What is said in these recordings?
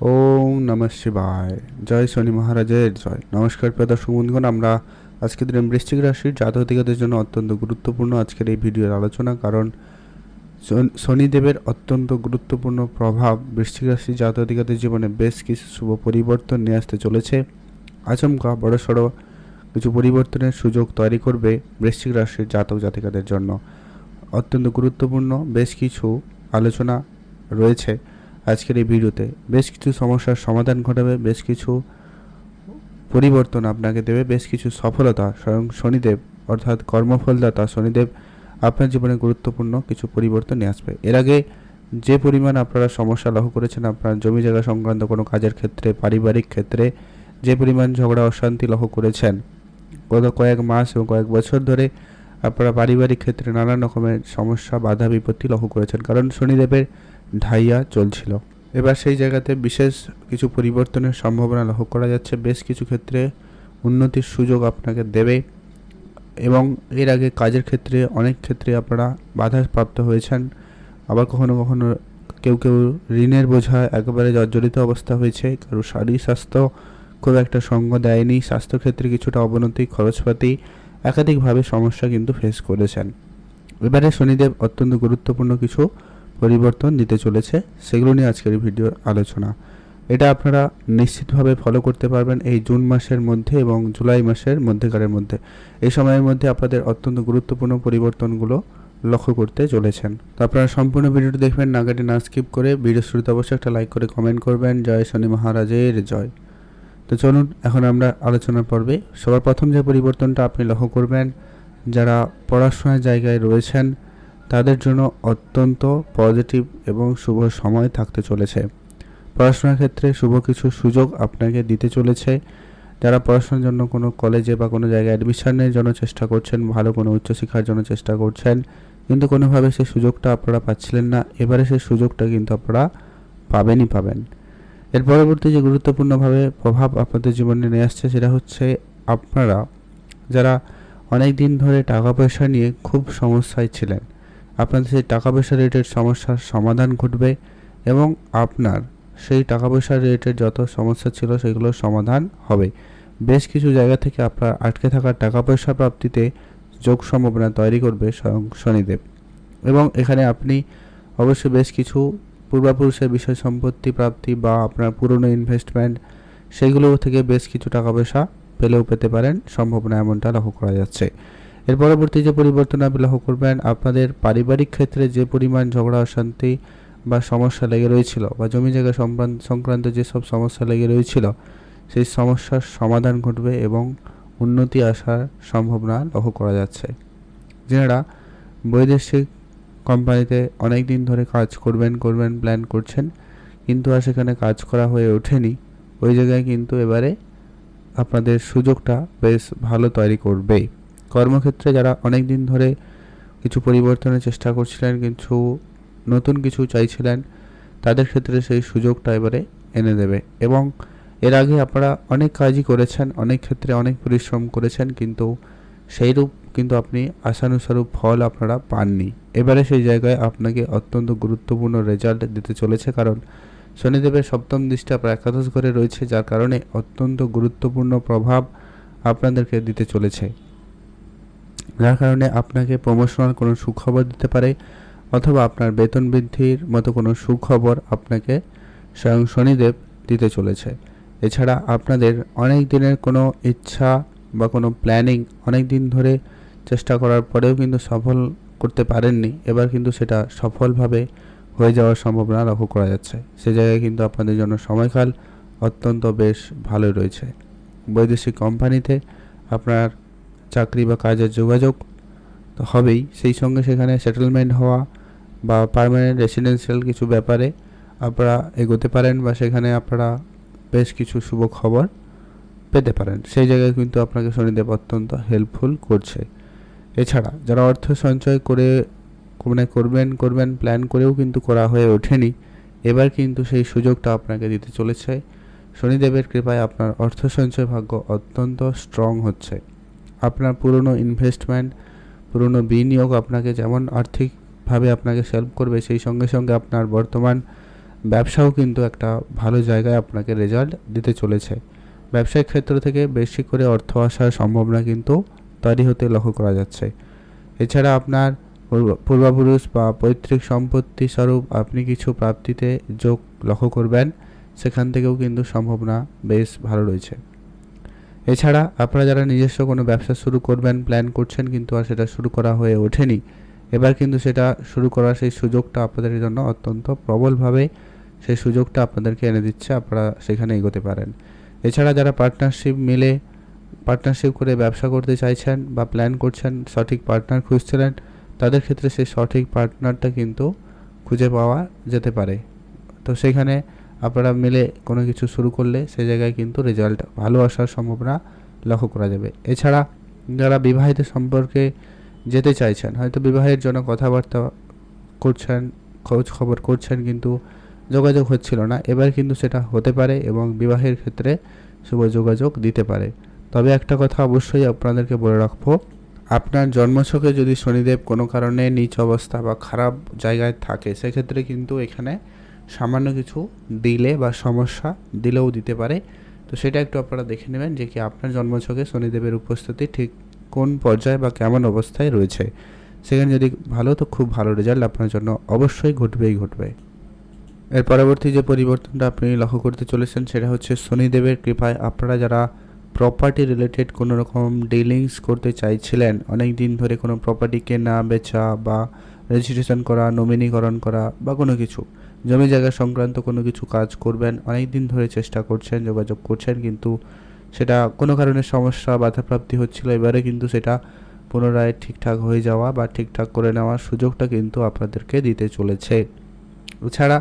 ওম নমঃ শিবায়। জয় শনি মহারাজের জয়। নমস্কার প্রিয় দর্শক বন্ধুগণ, আমরা আজকের দিনে বৃশ্চিক রাশির জাতকদের জন্য অত্যন্ত গুরুত্বপূর্ণ আজকের এই ভিডিওর আলোচনা, কারণ শন- শনিদেবের অত্যন্ত গুরুত্বপূর্ণ প্রভাব বৃশ্চিক রাশির জাতকদের জীবনে বেশ কিছু শুভ পরিবর্তন নিয়ে আসতে চলেছে। আচমকা বড়সড় কিছু পরিবর্তনের সুযোগ তৈরি করবে বৃশ্চিক রাশির জাতক জাতিকাদের জন্য। অত্যন্ত গুরুত্বপূর্ণ বেশ কিছু আলোচনা রয়েছে। আজকের এই ভিডিওতে বেশ কিছু সমস্যার সমাধান ঘটাবে, বেশ কিছু পরিবর্তন আপনাকে দেবে, বেশ কিছু সফলতা স্বয়ং শনিদেব অর্থাৎ কর্মফলদাতা শনিদেব আপনার জীবনে গুরুত্বপূর্ণ কিছু পরিবর্তন নিয়ে আসবে। এর আগে যে পরিমাণ আপনারা সমস্যা লক্ষ্য করেছেন, আপনার জমি জায়গা সংক্রান্ত কোনো কাজের ক্ষেত্রে, পারিবারিক ক্ষেত্রে যে পরিমাণ ঝগড়া, অশান্তি লক্ষ্য করেছেন, গত কয়েক মাস এবং কয়েক বছর ধরে আপনারা পারিবারিক ক্ষেত্রে নানান রকমের সমস্যা, বাধা, বিপত্তি লক্ষ্য করেছেন। কারণ শনিদেবের ঢাইয়া চলছিল। এবার সেই জায়গাতে বিশেষ কিছু পরিবর্তনের সম্ভাবনা লক্ষ্য করা যাচ্ছে। বেশ কিছু ক্ষেত্রে উন্নতির সুযোগ আপনাকে দেবে এবং এর আগে কাজের ক্ষেত্রে অনেক ক্ষেত্রে আপনারা বাধা প্রাপ্ত হয়েছেন। আবার কখনো কখনো কেউ কেউ ঋণের বোঝা একেবারে জর্জরিত অবস্থা হয়েছে। কারও শারীরিক স্বাস্থ্য খুব একটা সঙ্গ দেয়নি। স্বাস্থ্যক্ষেত্রে কিছুটা অবনতি, খরচপাতি, একাধিকভাবে সমস্যা কিন্তু ফেস করেছেন। এবারে শনিদেব অত্যন্ত গুরুত্বপূর্ণ কিছু পরিবর্তন দিতে চলেছে, সেগুলো নিয়ে আজকের ভিডিওর আলোচনা। এটা আপনারা নিশ্চিতভাবে ফলো করতে পারবেন এই জুন মাসের মধ্যে এবং জুলাই মাসের মধ্যেকারের মধ্যে। এই সময়ের মধ্যে আপনাদের অত্যন্ত গুরুত্বপূর্ণ পরিবর্তনগুলো লক্ষ্য করতে চলেছেন। তো আপনারা সম্পূর্ণ ভিডিওটি দেখবেন, না কেটে না স্কিপ করে ভিডিও শুরুতে অবশ্যই একটা লাইক করে কমেন্ট করবেন। জয় শনি মহারাজের জয়। তো চলুন, এখন আমরা আলোচনা পর্বে। সবার প্রথম যে পরিবর্তনটা আপনি লক্ষ্য করবেন, যারা পড়াশোনার জায়গায় রয়েছেন তাদের জন্য অত্যন্ত পজিটিভ এবং শুভ সময় থাকতে চলেছে। পড়াশোনার ক্ষেত্রে শুভ কিছু সুযোগ আপনাকে দিতে চলেছে। যারা পড়াশোনার জন্য কোনো কলেজে বা কোনো জায়গায় অ্যাডমিশনের জন্য চেষ্টা করছেন, ভালো কোনো উচ্চশিক্ষার জন্য চেষ্টা করছেন, কিন্তু কোনোভাবে সেই সুযোগটা আপনারা পাচ্ছিলেন না, এবারে সেই সুযোগটা কিন্তু আপনারা পাবেনই পাবেন। এর পরবর্তী যে গুরুত্বপূর্ণভাবে প্রভাব আপনাদের জীবনে নিয়ে আসছে সেটা হচ্ছে আপনারা, যারা অনেক দিন ধরে টাকা পয়সা নিয়ে খুব সমস্যায় ছিলেন আপনাদের সেই টাকা পয়সা রিলেটেড সমস্যার সমাধান ঘটবে এবং আপনার সেই টাকা পয়সা রিলেটেড যত সমস্যা ছিল সেগুলোর সমাধান হবে। বেশ কিছু জায়গা থেকে আপনার আটকে থাকা টাকা পয়সা প্রাপ্তিতে যোগ সম্ভাবনা তৈরি করবে স্বয়ং শনিদেব। এবং এখানে আপনি অবশ্যই বেশ কিছু পূর্বাপুরুষের বিষয় সম্পত্তি প্রাপ্তি বা আপনার পুরনো ইনভেস্টমেন্ট সেগুলো থেকে বেশ কিছু টাকা পয়সা পেলেও পেতে পারেন। সম্ভাবনা এমনটা লক্ষ্য করা যাচ্ছে। এর পরবর্তী যে পরিবর্তন আপনি লক্ষ্য করবেন, আপনাদের পারিবারিক ক্ষেত্রে যে পরিমাণ ঝগড়া, অশান্তি বা সমস্যা লেগে রয়েছিল বা জমি জায়গা সংক্রান্ত যেসব সমস্যা লেগে রয়েছিল, সেই সমস্যার সমাধান ঘটবে এবং উন্নতি আসার সম্ভাবনা লক্ষ্য করা যাচ্ছে। যারা বৈদেশিক কোম্পানিতে অনেক দিন ধরে কাজ করবেন করবেন প্ল্যান করছেন, কিন্তু আর সেখানে কাজ করা হয়ে ওঠেনি, ওই জায়গায় কিন্তু এবারে আপনাদের সুযোগটা বেশ ভালো তৈরি করবে কর্মক্ষেত্রে যারা অনেক দিন ধরে কিছু পরিবর্তনের চেষ্টা করছিলেন, কিছু নতুন কিছু চাইছিলেন, তাদের ক্ষেত্রে সেই সুযোগটা এবারে এনে দেবে। এবং এর আগে আপনারা অনেক কাজই করেছেন, অনেক ক্ষেত্রে অনেক পরিশ্রম করেছেন, কিন্তু সেইরূপ কিন্তু আপনি আশানুসারূপ ফল আপনারা পাননি। এবারে সেই জায়গায় আপনাকে অত্যন্ত গুরুত্বপূর্ণ রেজাল্ট দিতে চলেছে, কারণ শনিদেবের সপ্তম দৃষ্টি আপনার একাদশ ঘরে রয়েছে, যার কারণে অত্যন্ত গুরুত্বপূর্ণ প্রভাব আপনাদেরকে দিতে চলেছে। যার কারণে আপনাকে প্রমোশনাল কোনো সুখবর দিতে পারে অথবা আপনার বেতন বৃদ্ধির মতো কোনো সুখবর আপনাকে স্বয়ং শনিদেব দিতে চলেছে। এছাড়া আপনাদের অনেক দিনের কোনো ইচ্ছা বা কোনো প্ল্যানিং অনেক দিন ধরে চেষ্টা করার পরেও কিন্তু সফল করতে পারেননি। এবার কিন্তু সেটা সফলভাবে হয়ে যাওয়ার সম্ভাবনা লক্ষ্য করা যাচ্ছে। সে জায়গায় কিন্তু আপনাদের জন্য সময়কাল অত্যন্ত বেশ ভালো রয়েছে। বৈদেশিক কোম্পানিতে আপনার চাকরি বা কাজের যোগাযোগ তো হবেই। সেই সঙ্গে সেখানে সেটেলমেন্ট হওয়া বা পার্মানেন্ট রেসিডেন্সিয়াল কিছু ব্যাপারে আপনারা এগোতে পারেন বা সেখানে আপনারা বেশ কিছু শুভ খবর পেতে পারেন। সেই জায়গায় কিন্তু আপনাকে শনিদেব অত্যন্ত হেল্পফুল করছে। এছাড়া যারা অর্থ সঞ্চয় করে মানে করবেন করবেন প্ল্যান করেও কিন্তু করা হয়ে ওঠেনি, এবার কিন্তু সেই সুযোগটা আপনাকে দিতে চলেছে। শনিদেবের কৃপায় আপনার অর্থ সঞ্চয় ভাগ্য অত্যন্ত স্ট্রং হচ্ছে। আপনার পুরনো ইনভেস্টমেন্ট পুরনো বিনিয়োগ আপনাকে যেমন আর্থিকভাবে আপনাকে হেল্প করবে, সেই সঙ্গে সঙ্গে আপনার বর্তমান ব্যবসাও কিন্তু একটা ভালো জায়গায় আপনাকে রেজাল্ট দিতে চলেছে। ব্যবসায়িক ক্ষেত্র থেকে বেশি করে অর্থ আসার সম্ভাবনা কিন্তু তৈরি হতে লক্ষ্য করা যাচ্ছে। এছাড়া আপনার পূর্ব- পূর্বপুরুষ বা পৈতৃক সম্পত্তি স্বরূপ আপনি কিছু প্রাপ্তিতে যোগ লক্ষ্য করবেন, সেখান থেকেও কিন্তু সম্ভাবনা বেশ ভালো রয়েছে। এছাড়া আপনারা যারা নিজস্ব কোনো ব্যবসা শুরু করবেন প্ল্যান করছেন কিন্তু আর সেটা শুরু করা হয়ে ওঠেনি, এবার কিন্তু সেটা শুরু করার সেই সুযোগটা আপনাদের জন্য অত্যন্ত প্রবলভাবে সেই সুযোগটা আপনাদেরকে এনে দিচ্ছে, আপনারা সেখানে এগোতে পারেন। এছাড়া যারা পার্টনারশিপ মিলে পার্টনারশিপ করে ব্যবসা করতে চাইছেন বা প্ল্যান করছেন, সঠিক পার্টনার খুঁজছিলেন, তাদের ক্ষেত্রে সেই সঠিক পার্টনারটা কিন্তু খুঁজে পাওয়া যেতে পারে। তো সেখানে আপনারা মিলে কোনো কিছু শুরু করলে সেই জায়গায় কিন্তু রেজাল্ট ভালো আসার সম্ভাবনা লক্ষ্য করা যাবে। এছাড়া যারা বিবাহিত সম্পর্কে যেতে চাইছেন, হয়তো বিবাহের জন্য কথাবার্তা করছেন, খোঁজ খবর করছেন কিন্তু যোগাযোগ হচ্ছিল না। এবার কিন্তু সেটা হতে পারে এবং বিবাহের ক্ষেত্রে শুভ যোগাযোগ দিতে পারে। তবে একটা কথা অবশ্যই আপনাদেরকে বলে রাখব, আপনার জন্মছকে যদি শনিদেব কোনো কারণে নিচ অবস্থা বা খারাপ জায়গায় থাকে, সেক্ষেত্রে কিন্তু এখানে সামান্য কিছু দিলে বা সমস্যা দিলেও দিতে পারে। তো সেটা একটু আপনারা দেখে নেবেন যে কি আপনার জন্মছকে শনিদেবের উপস্থিতি ঠিক কোন পর্যায়ে বা কেমন অবস্থায় রয়েছে। সেখানে যদি ভালো, তো খুব ভালো রেজাল্ট আপনার জন্য অবশ্যই ঘটবেই ঘটবে। এর পরবর্তী যে পরিবর্তনটা আপনি লক্ষ্য করতে চলেছেন, সেটা হচ্ছে শনিদেবের কৃপায় আপনারা যারা প্রপার্টি রিলেটেড কোনো রকম ডিলিংস করতে চাইছিলেন, অনেক দিন ধরে কোনো প্রপার্টি কেনা, বেচা বা রেজিস্ট্রেশন করা নমিনীকরণ করা বা কোনো কিছু জমি জায়গা সংক্রান্ত কোনো কিছু কাজ করবেন, অনেক দিন ধরে চেষ্টা করছেন, যোগাযোগ করছেন, কিন্তু সেটা কোনো কারণে সমস্যা, বাধাপ্রাপ্তি হচ্ছিল। এবারে কিন্তু সেটা পুনরায় ঠিকঠাক হয়ে যাওয়া বা ঠিকঠাক করে নেওয়ার সুযোগটা কিন্তু আপনাদেরকে দিতে চলেছে। এছাড়া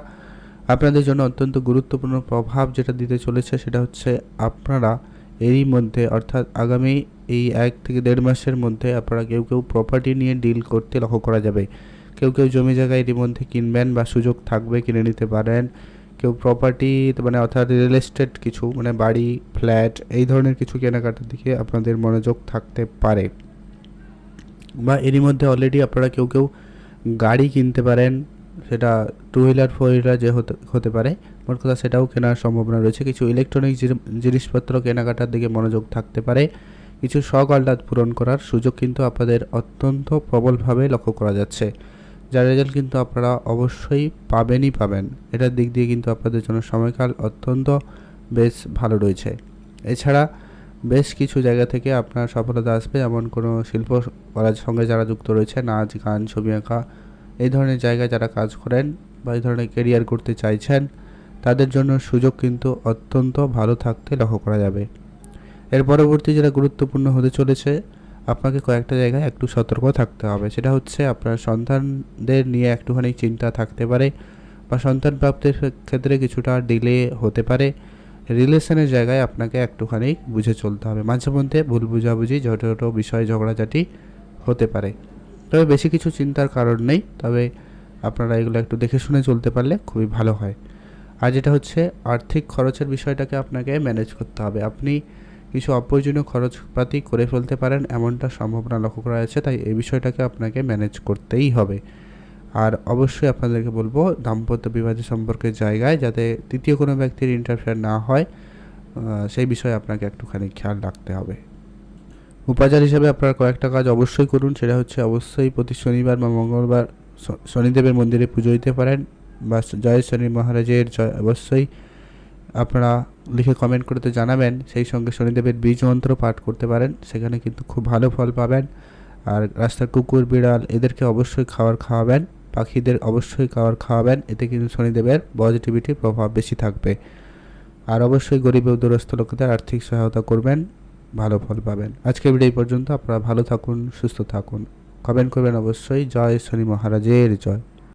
আপনাদের জন্য অত্যন্ত গুরুত্বপূর্ণ প্রভাব যেটা দিতে চলেছে সেটা হচ্ছে আপনারা এরই মধ্যে, অর্থাৎ আগামী এই এক থেকে দেড় মাসের মধ্যে আপনারা কেউ কেউ প্রপার্টি নিয়ে ডিল করতে লক্ষ্য করা যাবে। কেউ কেউ জমি জায়গা এরই মধ্যে কিনবেন বা সুযোগ থাকবে কিনে নিতে পারেন। কেউ প্রপার্টি মানে অর্থাৎ রিয়েল এস্টেট কিছু মানে বাড়ি ফ্ল্যাট এই ধরনের কিছু কেনাকাটার দিকে আপনাদের মনোযোগ থাকতে পারে। বা এরই মধ্যে অলরেডি আপনারা কেউ কেউ গাড়ি কিনতে পারেন, সেটা টু হুইলার ফোর হুইলার যে হতে হতে পারে। মোট কথা সেটাও কেনার সম্ভাবনা রয়েছে। কিছু ইলেকট্রনিক জিনিসপত্র কেনাকাটার দিকে মনোযোগ থাকতে পারে। কিছু শখ আহ্লাদ পূরণ করার সুযোগ কিন্তু আপনাদের অত্যন্ত প্রবলভাবে লক্ষ্য করা যাচ্ছে। যার রেজাল্ট কিন্তু আপনারা অবশ্যই পাবেনই পাবেন। এটার দিক দিয়ে কিন্তু আপনাদের জন্য সময়কাল অত্যন্ত বেশ ভালো রয়েছে। এছাড়া বেশ কিছু জায়গা থেকে আপনার সফলতা আসবে, এমন কোনো শিল্প করার সঙ্গে যারা যুক্ত রয়েছে, নাচ, গান, ছবি আঁকা, এই ধরনের জায়গায় যারা কাজ করেন বা এই ধরনের কেরিয়ার করতে চাইছেন, তাদের জন্য সুযোগ কিন্তু অত্যন্ত ভালো থাকতে লক্ষ্য করা যাবে। এর পরবর্তী যেটা গুরুত্বপূর্ণ হতে চলেছে আপনাকে কয়েকটা জায়গায় একটু সতর্ক থাকতে হবে। সেটা হচ্ছে আপনার সন্তানদের নিয়ে একটুখানি চিন্তা থাকতে পারে বা সন্তান প্রাপ্তির ক্ষেত্রে কিছুটা ডিলে হতে পারে। রিলেশনের জায়গায় আপনাকে একটুখানি বুঝে চলতে হবে। মাঝে মধ্যে ভুল বুঝাবুঝি ছোটো ছোটো বিষয়, ঝগড়াঝাটি হতে পারে। তবে বেশি কিছু চিন্তার কারণ নেই। তবে আপনারা এগুলো একটু দেখে শুনে চলতে পারলে খুবই ভালো হয়। আর যেটা হচ্ছে, আর্থিক খরচের বিষয়টাকে আপনাকে ম্যানেজ করতে হবে। আপনি কিছু অপ্রয়োজনীয় খরচপাতি করে ফেলতে পারেন, এমনটা সম্ভাবনা লক্ষ্য করা যাচ্ছে, তাই এই বিষয়টাকে আপনাকে ম্যানেজ করতেই হবে। আর অবশ্যই আপনাদেরকে বলব, দাম্পত্য বিবাদের সম্পর্কে জায়গায় যাতে তৃতীয় কোনো ব্যক্তির ইন্টারফেয়ার না হয় সেই বিষয়ে আপনাকে একটুখানি খেয়াল রাখতে হবে। উপাচার হিসেবে আপনারা কয়েকটা কাজ অবশ্যই করুন, সেটা হচ্ছে অবশ্যই প্রতি শনিবার বা মঙ্গলবার শনিদেবের মন্দিরে পুজো দিতে পারেন, বা জয় শনি মহারাজের জয়, অবশ্যই আপনারা লিখে কমেন্ট করতে জানাবেন। সেই সঙ্গে শনিদেবের বীজ মন্ত্র পাঠ করতে পারেন। সেখানে কিন্তু খুব ভালো ফল পাবেন। আর রাস্তার কুকুর, বিড়াল, এদেরকে অবশ্যই খাবার খাওয়াবেন। পাখিদের অবশ্যই খাবার খাওয়াবেন। এতে কিন্তু শনিদেবের পজিটিভিটি প্রভাব বেশি থাকবে। আর অবশ্যই গরিব ও দুরস্থ লোকেদের আর্থিক সহায়তা করবেন। ভালো ফল পাবেন। আজকের ভিডিও এই পর্যন্ত। আপনারা ভালো থাকুন, সুস্থ থাকুন। কমেন্ট করবেন অবশ্যই। জয় শনি মহারাজের জয়।